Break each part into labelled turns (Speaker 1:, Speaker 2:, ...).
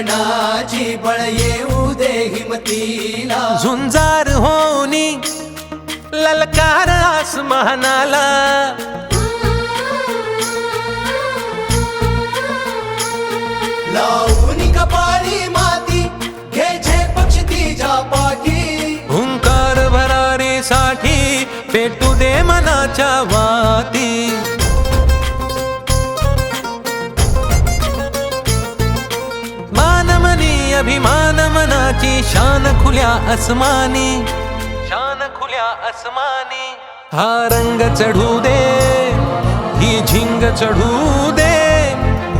Speaker 1: येऊ दे हिमतीला.
Speaker 2: झुंजार होनी ललकार आसमानाला.
Speaker 1: लावून कपाळी माती घे झे पक्ष तिच्या पाठी.
Speaker 2: हुंकार भरारी साठी पेटू दे मनाच्या वाती. मानमनी अभिमान मनाची शान खुल्या अस्मानी शान खुल्या अस्मानी हा रंग चढू दे ही झिंग चढू दे.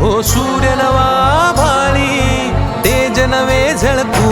Speaker 2: हो सूर्य नवा भाळी तेज नवे झळकू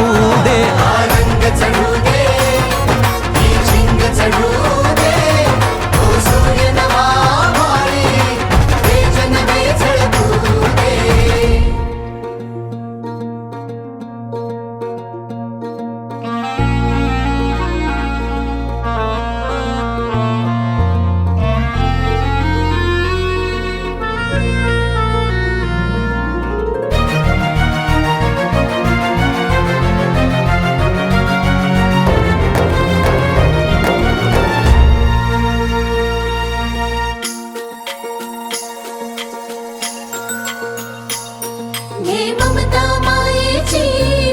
Speaker 3: घे ममता मायेची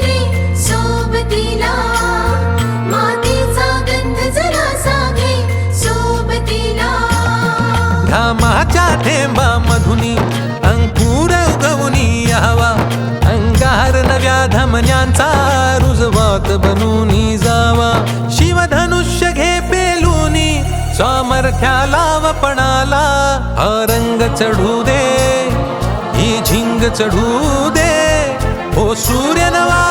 Speaker 3: रे सोबतीला. मातीचा गंध जरासा घे सोबतीला.
Speaker 2: घामाच्या थेंबा मधुनी अंकुर उगवनी यावा अंगार नव्या धमन्यांचा रुजवात बनूनी जावा. शिवधनुष्य घे पेलूनी सामर्थ्याला वपणाला हा रंग चढू दे चढू दे. हो सूर्य नवा